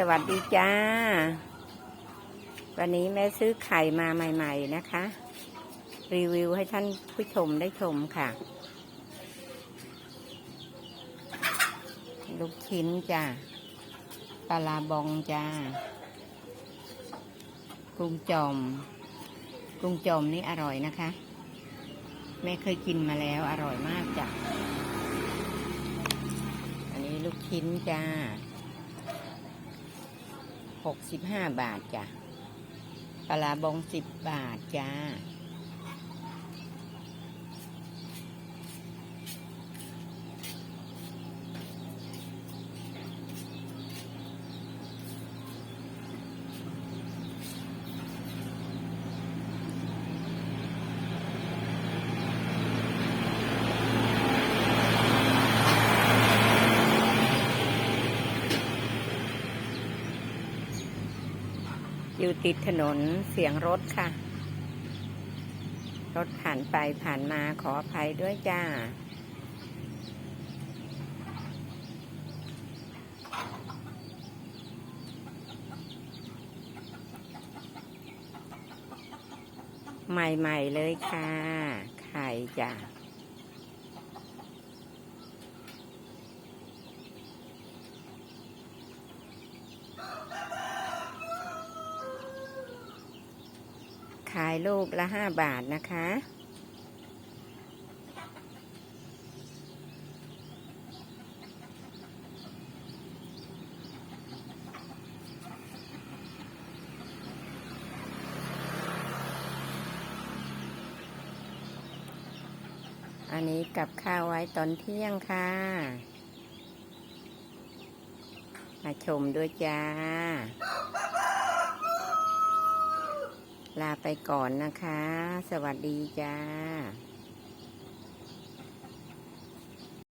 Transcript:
สวัสดีจ้า วันนี้แม่ซื้อไข่มาใหม่ ๆนะคะ รีวิวให้ท่านผู้ชมได้ชมค่ะ ลูกชิ้นจ้าปลาบองจ้า กุ้งจอม กุ้งจอมนี่อร่อยนะคะ แม่เคยกินมาแล้วอร่อยมากจ้ะ อันนี้ลูกชิ้นจ้า หกสิบห้าบาทจ้ะปลาบองสิบบาทจ้า อยู่ติดถนนเสียงรถค่ะ รถผ่านไปผ่านมาขออภัยด้วยจ้า ใหม่ๆเลยค่ะ ไข่จ้ะายลูกละห้าบาทนะคะ อันนี้กับข้าวไว้ตอนเที่ยงค่ะ มาชมด้วยจ้า ลาไปก่อนนะคะ สวัสดีจ้า